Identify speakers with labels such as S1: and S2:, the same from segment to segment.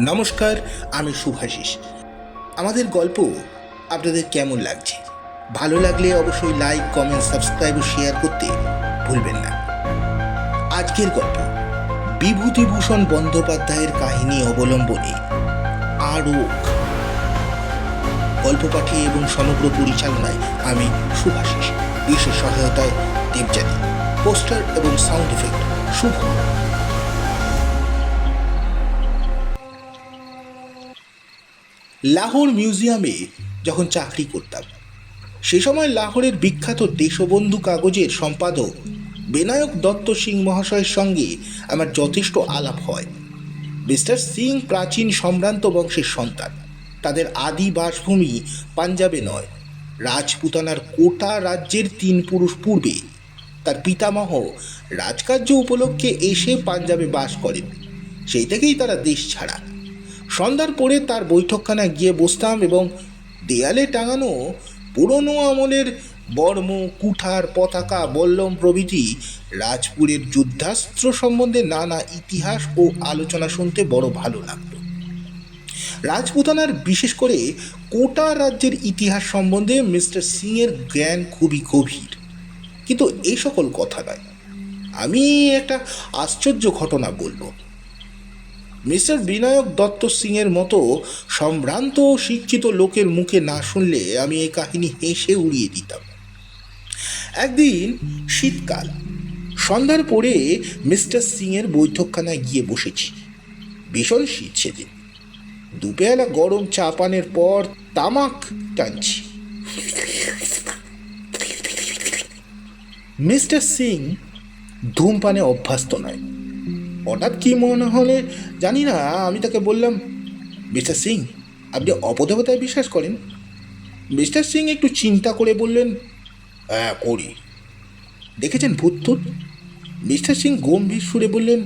S1: নমস্কার, আমি শুভাশিস। আমাদের গল্প আপনাদের কেমন লাগছে? ভালো লাগলে অবশ্যই লাইক কমেন্ট সাবস্ক্রাইব ও শেয়ার করতে ভুলবেন না। আজকের গল্প, বিভূতিভূষণ বন্দ্যোপাধ্যায়ের কাহিনী অবলম্বনে আরোক। গল্প পাঠে এবং সমগ্র পরিচালনায় আমি শুভাশিস, বিশেষ সহায়তায় দেবজাতি পোস্টার এবং সাউন্ড এফেক্ট শুভ। লাহোর মিউজিয়ামে যখন চাকরি করতাম। সে সময় লাহোরের বিখ্যাত দেশবন্ধু কাগজের সম্পাদক বিনায়ক দত্ত সিং মহাশয়ের সঙ্গে আমার যথেষ্ট আলাপ হয়। মিস্টার সিং প্রাচীন সম্ভ্রান্ত বংশের সন্তান। তাদের আদি বাসভূমি পাঞ্জাবে নয়, রাজপুতানার কোটা রাজ্যের তিন পুরুষ পূর্বে। তার পিতামহ রাজকার্য উপলক্ষে এসে পাঞ্জাবে বাস করেন। সেই থেকেই তারা দেশ ছাড়া সন্ধ্যার পরে তার বৈঠকখানায় গিয়ে বসতাম এবং দেয়ালে টাঙানো পুরনো আমলের বর্ম, কুঠার, পতাকা, বল্লম প্রভৃতি রাজপুরের যুদ্ধাস্ত্র সম্বন্ধে নানা ইতিহাস ও আলোচনা শুনতে বড় ভালো লাগত। রাজপুতানার বিশেষ করে কোটা রাজ্যের ইতিহাস সম্বন্ধে মিস্টার সিংয়ের জ্ঞান খুবই গভীর। কিন্তু এই সকল কথা নয়। আমি একটা আশ্চর্য ঘটনা বলব। মিস্টার বিনায়ক দত্ত সিংয়ের মতো সম্ভ্রান্ত শিক্ষিত লোকের মুখে না শুনলে আমি এই কাহিনী হেসে উড়িয়ে দিতাম। একদিন শীতকাল, সন্ধ্যার পরে মিস্টার সিংয়ের বৈঠকখানায় গিয়ে বসেছি। ভীষণ শীত সেদিন। দুপেলা গরম চা পানের পর তামাক টানছি। মিস্টার সিং ধূমপানে অভ্যস্ত নয়। হঠাৎ কি মনে হলে? জানি না, আমি তাকে বললাম, মিস্টার সিং, আপনি অপদেবতায় বিশ্বাস করেন? মিস্টার সিং একটু চিন্তা করে বললেন হ্যাঁ করি। দেখেছেন ভূত মিস্টার সিং গম্ভীর সুরে বললেন,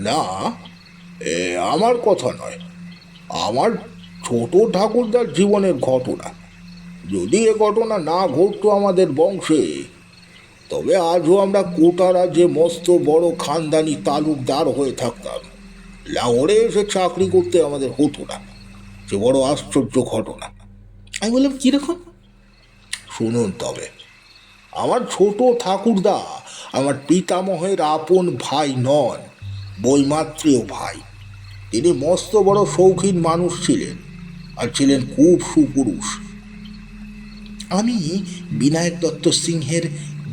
S1: না, এ আমার কথা নয়। আমার ছোট ঠাকুরদার জীবনের ঘটনা। যদি এ ঘটনা না ঘটতো আমাদের বংশে তবে আজও আমরা কোটা যে মস্ত বড় খানদানি তালুকদার হয়ে থাকতাম লাহোরে এসে চাকরি করতে আমাদের হতো না। সে বড় আশ্চর্য ঘটনা। আমি বললাম কীরকম শুনুন তবে আমার ছোট ঠাকুরদা আমার পিতামহের আপন ভাই নন বৈমাত্রীয় ভাই। তিনি মস্ত বড় শৌখিন মানুষ ছিলেন আর ছিলেন খুব সুপুরুষ। আমি বিনায়ক দত্ত সিংহের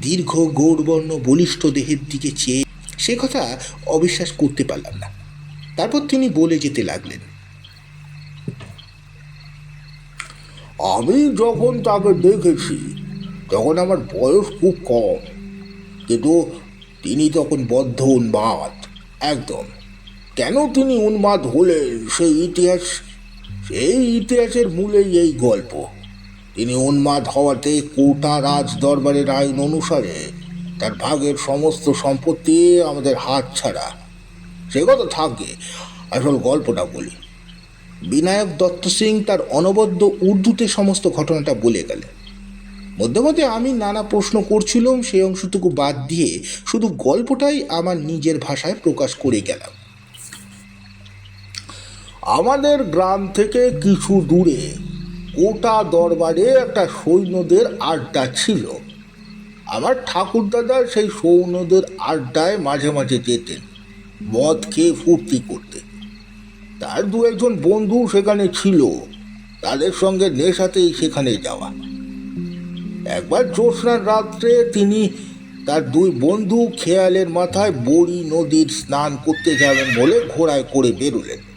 S1: দীর্ঘ গৌরবর্ণ বলিষ্ঠ দেহের দিকে চেয়ে সে কথা অবিশ্বাস করতে পারলাম না। তারপর তিনি বলে যেতে লাগলেন, আমি যখন তাকে দেখেছি, তখন আমার বয়স খুব কম, কিন্তু তিনি তখন বদ্ধ উন্মাদ, একদম। কেন তিনি উন্মাদ হলেন সেই ইতিহাস, সেই ইতিহাসের মূলেই এই গল্প। তিনি উন্মাদ হওয়াতে কোটা রাজ দরবারের আইন অনুসারে তার ভাগের সমস্ত সম্পত্তি আমাদের হাত ছাড়া। সে কথা থাকে, আসল গল্পটা বলি। বিনায়ক দত্ত সিং তার অনবদ্য উর্দুতে সমস্ত ঘটনাটা বলে গেলেন। মধ্যে মধ্যে আমি নানা প্রশ্ন করছিলাম সেই অংশটুকু বাদ দিয়ে শুধু গল্পটাই আমার নিজের ভাষায় প্রকাশ করে গেলাম। আমাদের গ্রাম থেকে কিছু দূরে কোটা দরবারে একটা সৈন্যদের আড্ডা ছিল। আমার ঠাকুরদাদা সেই সৈন্যদের আড্ডায় মাঝে মাঝে যেতেন মদ খেয়ে ফুর্তি করতে তার দু একজন বন্ধু সেখানে ছিল, তাদের সঙ্গে নেশাতেই সেখানে যাওয়া। একবার জ্যোৎস্নার রাত্রে তিনি তার দুই বন্ধু খেয়ালের মাথায় বড়ি নদীর স্নান করতে যাবেন বলে ঘোড়ায় করে বেরোলেন।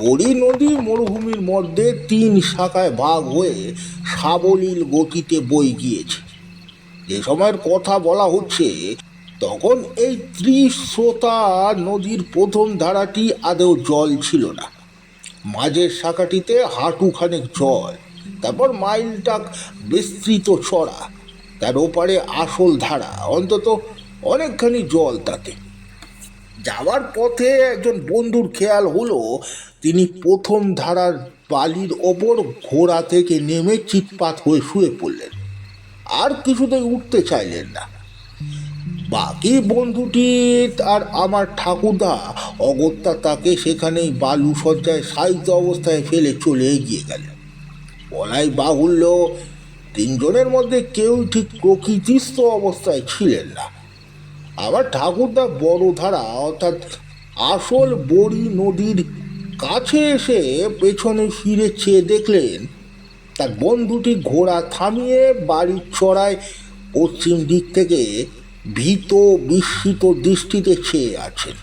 S1: বড়ি নদী মরুভূমির মধ্যে তিন শাখায় ভাগ হয়ে সাবলীল গতিতে বই গিয়েছে। যে সময়ের কথা বলা হচ্ছে, তখন এই ত্রিশ্রোতা নদীর প্রথম ধারাটি আদেও জল ছিল না। মাঝের শাখাটিতে হাঁটুখানেক জল, তারপর মাইলটাক বিস্তৃত চড়া, তার ওপারে আসল ধারা, অন্তত অনেকখানি জল তাতে। যাওয়ার পথে একজন বন্ধুর খেয়াল হলো, তিনি প্রথম ধারার বালির ওপর ঘোড়া থেকে নেমে চিৎপাত হয়ে শুয়ে পড়লেন। আর কিছুতেই উঠতে চাইলেন না। বাকি বন্ধুটি আর আমার ঠাকুরদা অগত্যা তাকে সেখানেই বালু সজ্জায় সাহিত্য অবস্থায় ফেলে চলে এগিয়ে গেলেন। বলাই বাহুল্য, তিনজনের মধ্যে কেউ ঠিক প্রকৃতিস্থ অবস্থায় ছিলেন না। আমার ঠাকুরদা বড় ধারা অর্থাৎ আসল বড়ি নদীর কাছে এসে পেছনে ফিরে চেয়ে দেখলেন, তার বন্ধুটি ঘোড়া থামিয়ে বাড়ির চড়ায় পশ্চিম দিক থেকে ভীত বিস্মিত দৃষ্টিতে চেয়ে আছেন।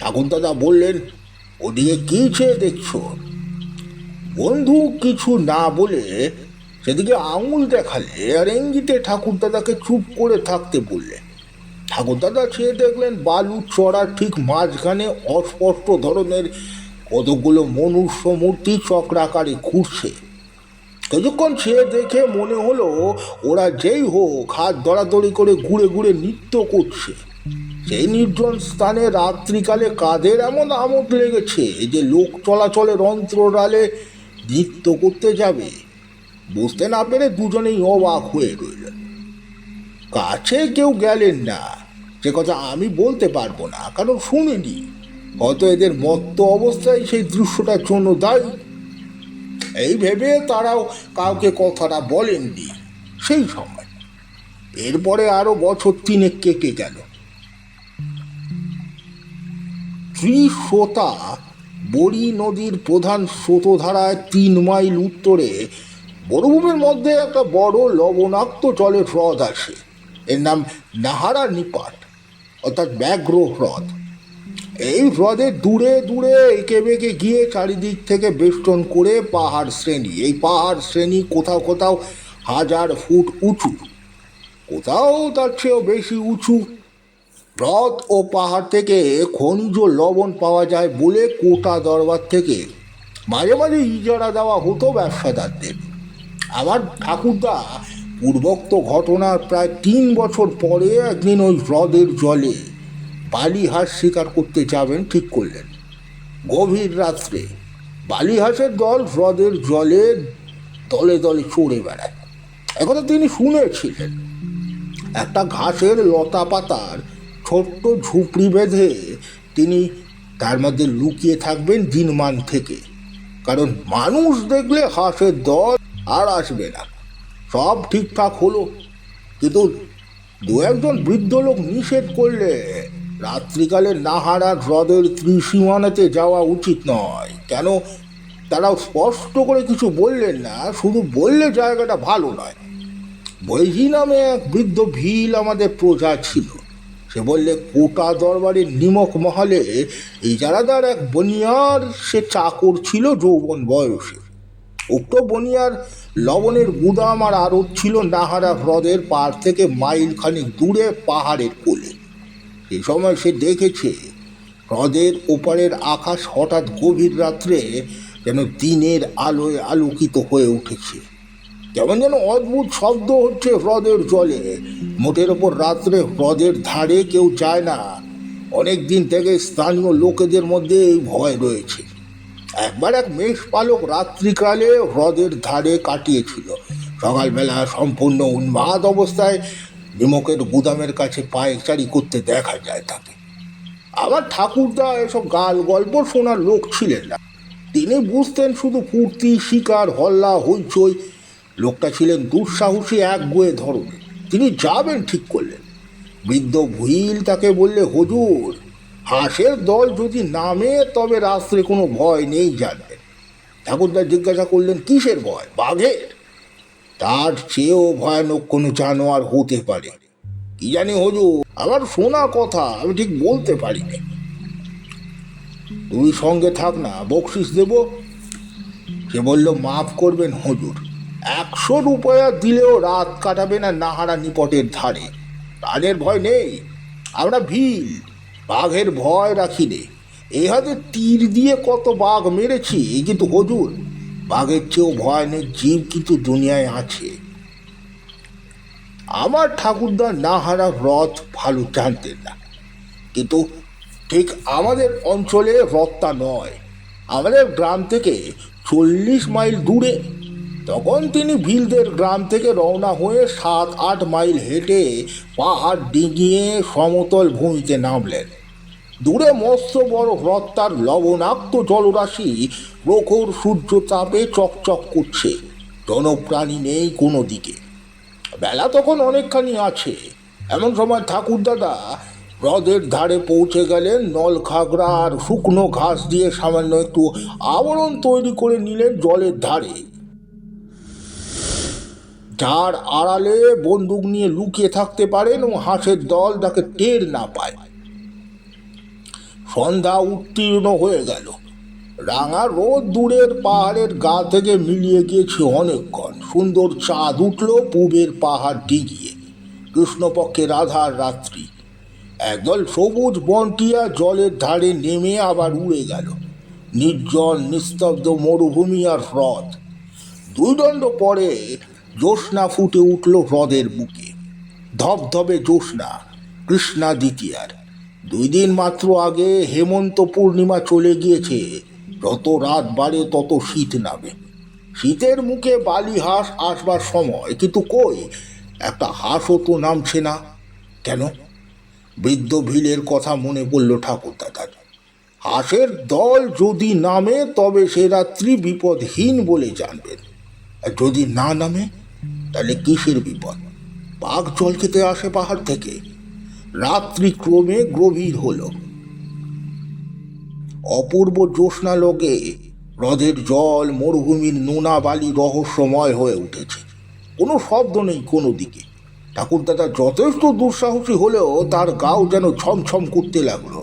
S1: ঠাকুরদাদা বললেন, ওদিকে কী চেয়ে দেখছ? বন্ধু কিছু না বলে সেদিকে আঙুল দেখালে আর ইঙ্গিতে ঠাকুরদাদাকে চুপ করে থাকতে বললেন। ঠাকুরদাদা চেয়ে দেখলেন বালু চড়ার ঠিক মাঝখানে অস্পষ্ট ধরনের কতগুলো মনুষ্য মূর্তি চক্রাকারে ঘুরছে। কিছুক্ষণ চেয়ে দেখে মনে হলো ওরা যেই হোক হাত দড়াদড়ি করে ঘুরে ঘুরে নৃত্য করছে। সেই নির্জন স্থানে রাত্রিকালে কাদের এমন আমোদ লেগেছে যে লোক চলাচলের অন্তরালে নৃত্য করতে যাবে? বুঝতে না পেরে দুজনেই অবাক হয়ে রইলেন। কাছে কেউ গেলেন না। সে কথা আমি বলতে পারব না, কারণ শুনিনি। হয়তো এদের মত্ত অবস্থায় সেই দৃশ্যটার জন্য দায়ী এই ভেবে তারাও কাউকে কথাটা বলেননি সেই সময়। এরপরে আরও বছর তিনেক কেটে গেল। ত্রিশোতা বড়ি নদীর প্রধান স্রোতধারায় তিন মাইল উত্তরে মরুভূমির মধ্যে একটা বড় লবণাক্ত জলের হ্রদ আছে এর নাম নাহারা নিপাট অর্থাৎ ব্যাঘ্র হ্রদ। এই হ্রদে দূরে দূরে এঁকে বেঁকে গিয়ে চারিদিক থেকে বেষ্টন করে পাহাড় শ্রেণি, এই পাহাড় শ্রেণি কোথাও কোথাও হাজার ফুট উঁচু। কোথাও তার চেয়েও বেশি উঁচু। হ্রদ ও পাহাড় থেকে খনিজ লবণ পাওয়া যায় বলে কোটা দরবার থেকে। মাঝে মাঝে ইজারা দেওয়া হতো ব্যবসাদারদের। আমার ঠাকুরদা পূর্বোক্ত ঘটনার প্রায় তিন বছর পরে একদিন ওই হ্রদের জলে বালিহাঁস শিকার করতে যাবেন, ঠিক করলেন। গভীর রাত্রে বালিহাঁসের দল হ্রদের জলে দলে দলে চড়ে বেড়ায়। একথা তিনি শুনেছিলেন। একটা ঘাসের লতা পাতার ছোট্ট ঝুপড়ি বেঁধে তিনি তার মধ্যে লুকিয়ে থাকবেন দিনমান থেকে। কারণ মানুষ দেখলে হাঁসের দল আর আসবে না। সব ঠিকঠাক হলো। কিন্তু দু একজন বৃদ্ধ লোক নিষেধ করলে রাত্রিকালে নাহারা হ্রদের ত্রিসীমানাতে যাওয়া উচিত নয়। কেন? তারাও স্পষ্ট করে কিছু বললেন না, শুধু বললে জায়গাটা ভালো নয়। বৈজি নামে এক বৃদ্ধ ভিল আমাদের প্রজা ছিল। সে বললে, কোটা দরবারের নিমক মহলে ইজারাদার এক বনিয়ার, সে চাকর ছিল যৌবন বয়সে। উক্ত বনিয়ার লবণের গুদাম আর আড়ত ছিল নাহারা হ্রদের পার থেকে মাইল খানিক দূরে পাহাড়ের কোলে। সে সময় সে দেখেছে, হ্রদের ওপারের আকাশ হঠাৎ গভীর রাত্রে যেন দিনের আলোয় আলোকিত হয়ে উঠেছে। কেমন যেন অদ্ভুত শব্দ হচ্ছে হ্রদের জলে। মোটের ওপর রাত্রে হ্রদের ধারে কেউ যায় না। অনেক দিন থেকে স্থানীয় লোকেদের মধ্যে এই ভয় রয়েছে। একবার এক মেষ পালক রাত্রিকালে হ্রদের ধারে কাটিয়েছিল। সকালবেলা সম্পূর্ণ উন্মাদ অবস্থায় নিমকের গুদামের কাছে পায়চারি করতে দেখা যায় তাকে। আবার ঠাকুরদা এসব গাল গল্প শোনার লোক ছিলেন না। তিনি বুঝতেন শুধু ফুর্তি, শিকার, হল্লা, হইচই, লোকটা ছিলেন দুঃসাহসী এক গোয়ে ধরনের। তিনি যাবেন ঠিক করলেন। বৃদ্ধ ভুইল তাকে বললে, হুজুর হাঁসের দল যদি নামে, তবে রাস্তায় কোনো ভয় নেই জানবেন ঠাকুরদা জিজ্ঞাসা করলেন, কিসের ভয়? বাঘের? তার চেয়েও ভয়ানক কোনো জানোয়ার হতে পারে। কি জানি হুজুর, আবার শোনা কথা, আমি ঠিক বলতে পারি না তুই সঙ্গে থাক না, বকশিস দেব। সে বলল, মাফ করবেন হুজুর, একশো রুপয়া দিলেও রাত কাটাবে না নাহারা নিপটের ধারে। প্রাণের ভয় নেই, আমরা ভিল। বাঘের ভয় রাখি রে এই হাতে তীর দিয়ে কত বাঘ মেরেছি, কিন্তু হজুর বাঘের চেয়েও ভয়ানক জীব কিন্তু দুনিয়ায় আছে। আমার ঠাকুরদা নাহারা রথ ভালো জানতেন না। কিন্তু ঠিক আমাদের অঞ্চলে রথটা নয়। আমাদের গ্রাম থেকে চল্লিশ মাইল দূরে। তখন তিনি ভিলদের গ্রাম থেকে রওনা হয়ে সাত আট মাইল হেঁটে পাহাড় ডিঙিয়ে সমতল ভূমিতে নামলেন। দূরে মস্ত বড় হ্রদ, তার লবণাক্ত জলরাশি। প্রখর সূর্য তাপে চকচক করছে। জনপ্রাণী নেই কোনো দিকে। বেলা তখন অনেকখানি আছে। এমন সময় ঠাকুর দাদা হ্রদের ধারে পৌঁছে গেলেন, নল খাগড়া আর শুকনো ঘাস দিয়ে সামান্য একটু আবরণ তৈরি করে নিলেন জলের ধারে। যার আড়ালে বন্দুক নিয়ে লুকিয়ে থাকতে পারেন ও হাঁসের দল তাকে টের না পায়। সন্ধ্যা উত্তীর্ণ হয়ে গেল। রাঙা রোদ দূরের পাহাড়ের গা থেকে মিলিয়ে গিয়েছে অনেকক্ষণ। সুন্দর চাঁদ উঠল পূবের পাহাড় ডিঙিয়ে কৃষ্ণপক্ষে রাধার রাত্রি। একদল সবুজ বনটিয়া জলের ধারে নেমে আবার উড়ে গেল। নির্জন, নিস্তব্ধ মরুভূমি আর হ্রদ। দুই দণ্ড পরে জ্যোৎস্না ফুটে উঠল হ্রদের বুকে। ধবধবে জ্যোৎস্না, কৃষ্ণা দ্বিতীয়ার। দুই দিন মাত্র আগে হেমন্ত পূর্ণিমা চলে গিয়েছে। যত রাত বাড়ে, তত শীত নামে। শীতের মুখে বালি হাঁস আসবার সময়। কিন্তু কই? একটা হাঁসও তো নামছে না। কেন? বৃদ্ধ ভিলের কথা মনে পড়ল ঠাকুর দাদার। হাঁসের দল যদি নামে, তবে সে রাত্রি বিপদহীন বলে জানবেন। আর যদি না নামে, তাহলে কিসের বিপদ? বাঘ জল খেতে আসে পাহাড় থেকে। রাত্রি ক্রমে গভীর হল। অপূর্ব জ্যোৎস্না লোকে হ্রদের জল, মরুভূমির নোনা বালি রহস্যময় হয়ে উঠেছে। কোনো শব্দ নেই কোনো দিকে। ঠাকুরদাদা যথেষ্ট দুঃসাহসী হলেও তার গাও যেন ছমছম করতে লাগল।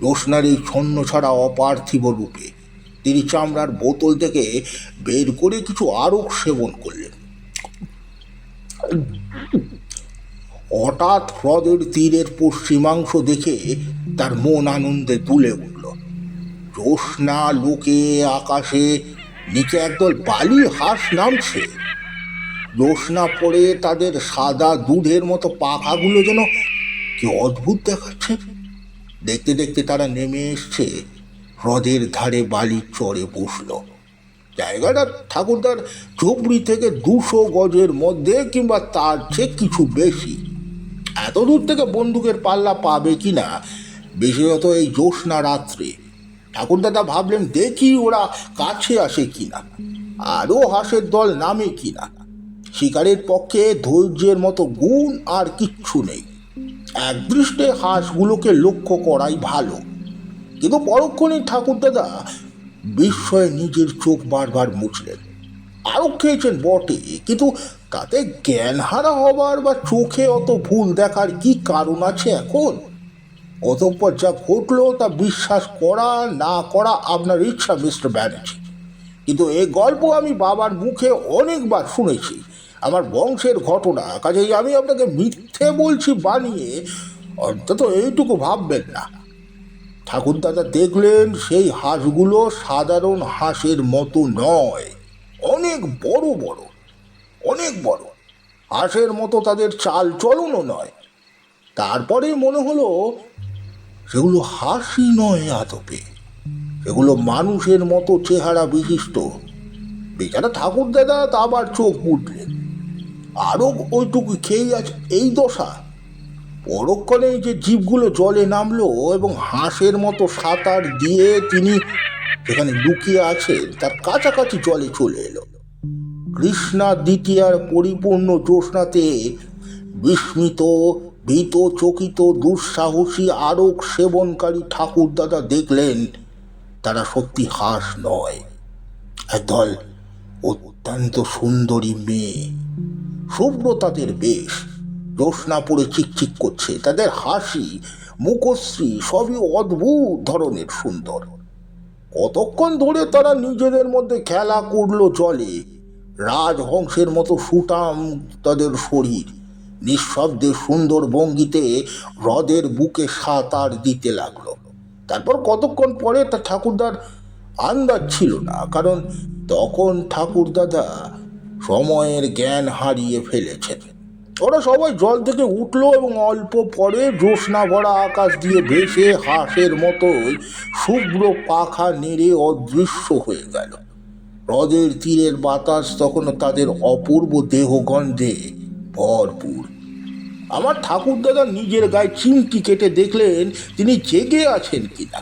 S1: জ্যোৎস্নার এই ছন্ন ছাড়া অপার্থিব রূপে তিনি চামড়ার বোতল থেকে বের করে কিছু আরক সেবন করলেন। হঠাৎ হ্রদের তীরের পশ্চিমাংশ দেখে তার মন আনন্দে তুলে উঠল। জ্যোৎস্না লোকে আকাশে নিচে একদল বালি হাঁস নামছে। জ্যোৎস্না পড়ে তাদের সাদা দুধের মতো পাখাগুলো যেন কি অদ্ভুত দেখাচ্ছে। দেখতে দেখতে তারা নেমে এসছে। হ্রদের ধারে বালির চরে বসল। জায়গাটা ঠাকুরদার ঝুপড়ি থেকে দুশো গজের মধ্যে কিংবা তার চেয়ে কিছু বেশি। এত দূর থেকে বন্দুকের পাল্লা পাবে কি না বিশেষত এই জ্যোৎস্না রাত্রে। ঠাকুরদাদা ভাবলেন, দেখি ওরা কাছে আসে কি না আরও হাঁসের দল নামে কি না শিকারের পক্ষে ধৈর্যের মতো গুণ আর কিচ্ছু নেই। একদৃষ্টে হাঁসগুলোকে লক্ষ্য করাই ভালো। কিন্তু পরক্ষণেই ঠাকুরদাদা বিস্ময়ে নিজের চোখ বারবার মুছলেন। আরও খেয়েছেন বটে, কিন্তু তাতে জ্ঞানহারা হবার বা চোখে অত ভুল দেখার কি কারণ আছে এখন? অতঃপর যা ঘটলো তা বিশ্বাস করা, না করা আপনার ইচ্ছা, মিস্টার ব্যানার্জি। কিন্তু এই গল্প আমি বাবার মুখে অনেকবার শুনেছি। আমার বংশের ঘটনা, কাজেই আমি আপনাকে মিথ্যে বলছি বানিয়ে অন্তত এইটুকু ভাববেন না। ঠাকুরদাদা দেখলেন, সেই হাঁসগুলো সাধারণ হাঁসের মতো নয়, অনেক বড় বড়। অনেক বড়। হাঁসের মতো তাদের চাল চলনও নয়। তারপরে মনে হলো, সেগুলো হাসি নয় আদপে সেগুলো মানুষের মতো চেহারা বিশিষ্ট। বেচারা ঠাকুরদাদা তা আবার চোখ মুটলেন। আরও ওইটুকু খেয়েই আছে এই দশা। পরক্ষণে যে জীবগুলো জলে নামলো এবং হাঁসের মতো সাঁতার দিয়ে তিনি যেখানে লুকিয়ে আছেন, তার কাছাকাছি জলে চলে এলো। কৃষ্ণা দ্বিতীয়ার পরিপূর্ণ জ্যোৎস্নাতে বিস্মিত, ভীত, চকিত, দুঃসাহসী, আরক সেবনকারী ঠাকুরদাদা দেখলেন তারা সত্যি হাঁস নয়। একদল অত্যন্ত সুন্দরী মেয়ে। শুভ্র তাদের বেশ। জ্যোৎস্না পড়ে চিকচিক করছে। তাদের হাসি, মুখশ্রী সবই অদ্ভুত ধরনের সুন্দর। কতক্ষণ ধরে তারা নিজেদের মধ্যে খেলা করল জলে রাজহংসের মতো সুটাম তাদের শরীর। নিঃশব্দে সুন্দর ভঙ্গিতে হ্রদের বুকে সাঁতার দিতে লাগল। তারপর কতক্ষণ পরে তা ঠাকুরদার আন্দাজ ছিল না, কারণ তখন ঠাকুরদাদা সময়ের জ্ঞান হারিয়ে ফেলেছেন। ওরা সবাই জল থেকে উঠল এবং অল্প পরে জ্যোৎস্না ভরা আকাশ দিয়ে ভেসে হাঁসের মতোই শুভ্র পাখা নেড়ে অদৃশ্য হয়ে গেল। হ্রদের তীরের বাতাস তখন তাদের অপূর্ব দেহগন্ধে ভরপুর। আমার ঠাকুরদাদা নিজের গায়ে চিমটি কেটে দেখলেন তিনি জেগে আছেন কিনা,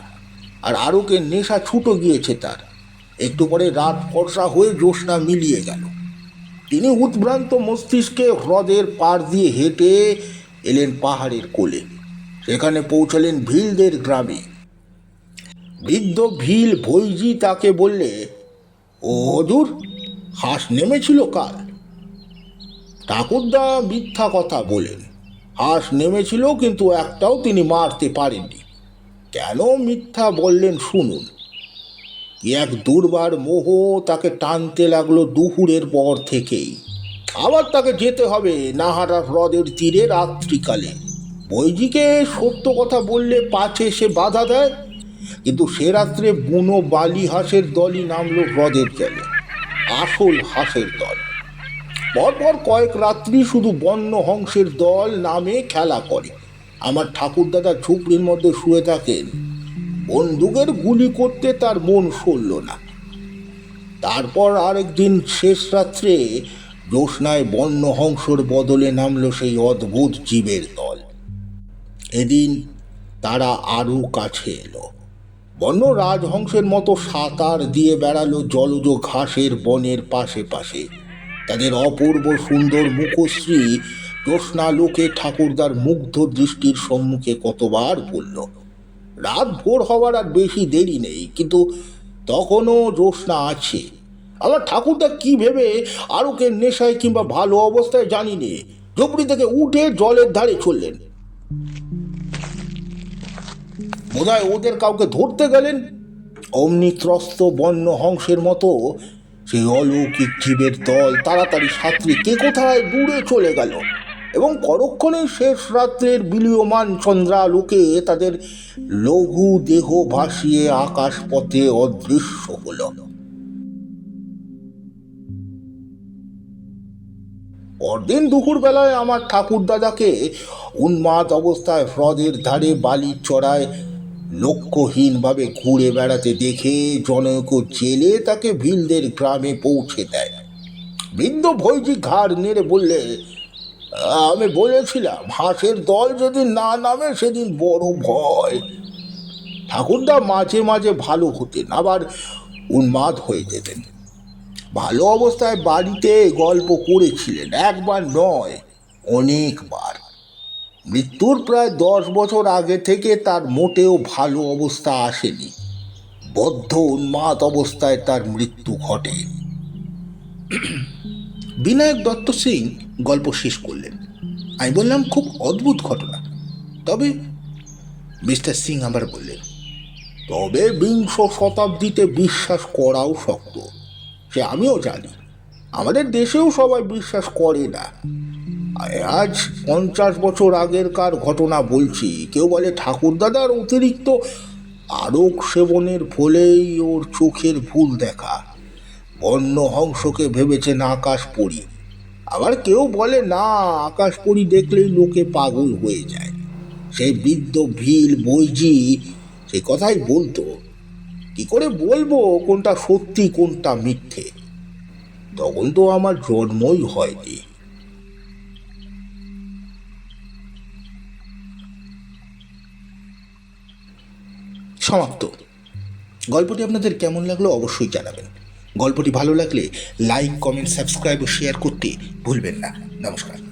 S1: আর আরোকে নেশা ছুটো গিয়েছে তার। একটু পরে রাত ফর্সা হয়ে জ্যোৎস্না মিলিয়ে গেল। তিনি উদ্ভ্রান্ত মস্তিষ্কে হ্রদের পার দিয়ে হেঁটে এলেন পাহাড়ের কোলে। সেখানে পৌঁছলেন ভিলদের গ্রামে। বৃদ্ধ ভিল ভৈজি তাকে বললে ও হজুর হাঁস নেমেছিল কাল। ঠাকুরদা মিথ্যা কথা বলেন। হাঁস নেমেছিল কিন্তু একটাও তিনি মারতে পারেননি। কেন মিথ্যা বললেন শুনুন। এক দুর্বার মোহ তাকে টানতে লাগল দুপুরের পর থেকেই। আবার তাকে যেতে হবে নাহারা হ্রদের তীরে রাত্রিকালে। বৈজিকে সত্য কথা বললে পাছে সে বাধা দেয়? কিন্তু সে রাত্রে বুনো বালি হাঁসের দলই নামলো হ্রদের জলে, আসল হাঁসের দল। পরপর কয়েক রাত্রি শুধু বন্য হংসের দল নামে খেলা করে। আমার ঠাকুরদাদা ঝুপড়ির মধ্যে শুয়ে থাকেন। বন্দুকের গুলি করতে তার মন সরল না। তারপর আরেকদিন শেষ রাত্রে জ্যোৎস্নায় বন্য হংসর বদলে নামলো সেই অদ্ভুত জীবের দল। এদিন তারা আরও কাছে এলো। বন্য রাজহংসের মতো সাঁতার দিয়ে বেড়ালো জলজ ঘাসের বনের পাশে পাশে। তাদের অপূর্ব সুন্দর মুখশ্রী লোকে ঠাকুরদার মুগ্ধ দৃষ্টির সম্মুখে কতবার পড়ল রাত ভোর হওয়ার আর বেশি দেরি নেই, কিন্তু তখনও জ্যোৎস্না আছে। আমার ঠাকুরদা কি ভেবে আরোকে নেশায় কিংবা ভালো অবস্থায় জানি নে ঝুপড়ি থেকে উঠে জলের ধারে চললেন। বোধহয় ওদের কাউকে ধরতে গেলেন। অমনি ত্রস্ত বন্য হংসের মতো সেই অলৌকিক জীবের দল তাড়াতাড়ি সাঁতরে কে কোথায় দূরে চলে গেল এবং পরক্ষণে শেষ রাত্রের বিলীয়মান চন্দ্রালোকে তাদের লঘু দেহ ভাসিয়ে আকাশ পথে অদৃশ্য হল। পরদিন দুপুরবেলায় আমার ঠাকুরদাদাকে উন্মাদ অবস্থায় হ্রদের ধারে বালির চড়ায় লক্ষ্যহীনভাবে ঘুরে বেড়াতে দেখে জনক জেলে তাকে ভিলদের গ্রামে পৌঁছে দেয়। বৃদ্ধ ভৈজি ঘাড় নেড়ে বললে, আমি বলেছিলাম, হাঁসের দল যদি না নামে সেদিন বড় ভয়। ঠাকুরদা মাঝে মাঝে ভালো হতেন, আবার উন্মাদ হয়ে যেতেন। ভালো অবস্থায় বাড়িতে গল্প করেছিলেন, একবার নয়, অনেকবার। মৃত্যুর প্রায় দশ বছর আগে থেকে তার মোটেও ভালো অবস্থা আসেনি। বদ্ধ, উন্মাদ অবস্থায় তার মৃত্যু ঘটে। বিনায়ক দত্ত সিং গল্প শেষ করলেন। আমি বললাম, খুব অদ্ভুত ঘটনা। তবে মিস্টার সিং আবার বললেন, তবে বিংশ শতাব্দীতে বিশ্বাস করাও শক্ত। সে আমিও জানি, আমাদের দেশেও সবাই বিশ্বাস করে না। আজ পঞ্চাশ বছর আগেরকার ঘটনা বলছি। কেউ বলে, ঠাকুরদাদার অতিরিক্ত আরক সেবনের ফলেই ওর চোখের ভুল দেখা। বন্য হংসকে ভেবেছেন আকাশ পড়ি আবার কেউ বলে, না, আকাশ পড়ি দেখলেই লোকে পাগল হয়ে যায়। সেই বৃদ্ধ, ভিল, বৈজি, সে কথাই বলতো। কি করে বলব, কোনটা সত্যি, কোনটা মিথ্যে? তখন তো আমার জন্মই হয়নি। সমাপ্ত। গল্পটি আপনাদের কেমন লাগল অবশ্যই জানাবেন। গল্পটি ভালো লাগলে লাইক কমেন্ট সাবস্ক্রাইব ও শেয়ার করতে ভুলবেন না। নমস্কার।